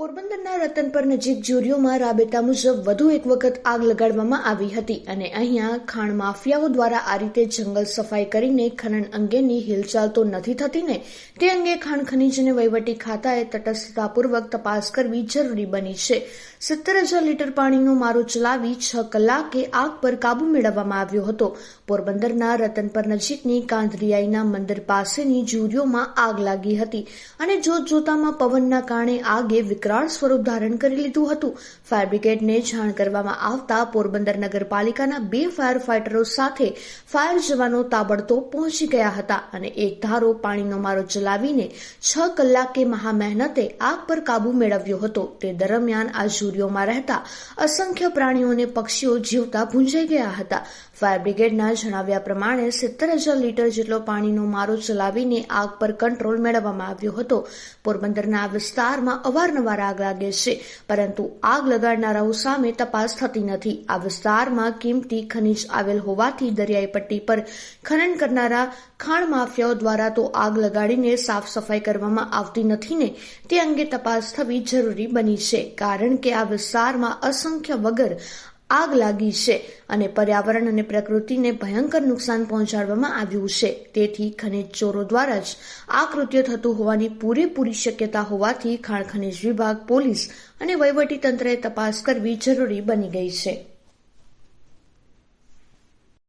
પોરબંદરના રતનપર નજીક જુરીઓમાં રાબેતા મુજબ વધુ એક વખત આગ લગાડવામાં આવી હતી અને અહીંયા ખાણ માફિયાઓ દ્વારા આ રીતે જંગલ સફાઈ કરીને ખનન અંગેની હિલચાલ તો નથી થતી ને, તે અંગે ખાણ ખનીજ અને વહીવટી ખાતાએ તટસ્થતાપૂર્વક તપાસ કરવી જરૂરી બની છે. સત્તર હજાર લીટર પાણીનો મારો ચલાવી છ કલાકે આગ પર કાબુ મેળવવામાં આવ્યો હતો. પોરબંદરના રતનપર નજીકની કાંધરિયાઈના મંદિર પાસેની જુરીઓમાં આગ લાગી હતી અને જોત જોતામાં પવનના કારણે આગે વિકરાળ સ્વરૂપ ધારણ કરી લીધું હતું. ફાયર બ્રિગેડને જાણ કરવામાં આવતા પોરબંદર નગરપાલિકાના બે ફાયર ફાઇટરો સાથે ફાયર જવાનો તાબડતોબ પહોંચી ગયા હતા અને એક ધારો પાણીનો મારો ચલાવીને છ કલાકે મહા મહેનતે આગ પર કાબુ મેળવ્યો હતો. તે દરમિયાન આ ઝુરીઓમાં રહેતા અસંખ્ય પ્રાણીઓ અને પક્ષીઓ જીવતા ભૂંજાઈ ગયા હતા. ફાયર બ્રિગેડના જણાવ્યા પ્રમાણે સિત્તેર હજાર લીટર જેટલો પાણીનો મારો ચલાવીને આગ પર કંટ્રોલ મેળવવામાં આવ્યો હતો. પોરબંદરના આ વિસ્તારમાં અવારનવાર આગ લાગે છે. પરંતુ આગ લગાડનારાઓ સામે તપાસ થતી નથી. આ વિસ્તારમાં કિંમતી ખનીજ આવેલ હોવાથી દરિયાઈ પટ્ટી પર ખનન કરનારા ખાણ માફિયાઓ દ્વારા તો આગ લગાડીને સાફ સફાઈ કરવામાં આવતી નથી ને, તે અંગે તપાસ થવી જરૂરી બની છે. કારણ કે આ વિસ્તારમાં અસંખ્ય વગર આગ લાગી છે અને પર્યાવરણ અને પ્રકૃતિને ભયંકર નુકસાન પહોંચાડવામાં આવ્યું છે. તેથી ખનિજ ચોરો દ્વારા જ આ કૃત્ય થતું હોવાની પૂરેપૂરી શક્યતા હોવાથી ખાણ ખનિજ વિભાગ, પોલીસ અને વહીવટી તંત્રએ તપાસ કરવી જરૂરી બની ગઈ છે.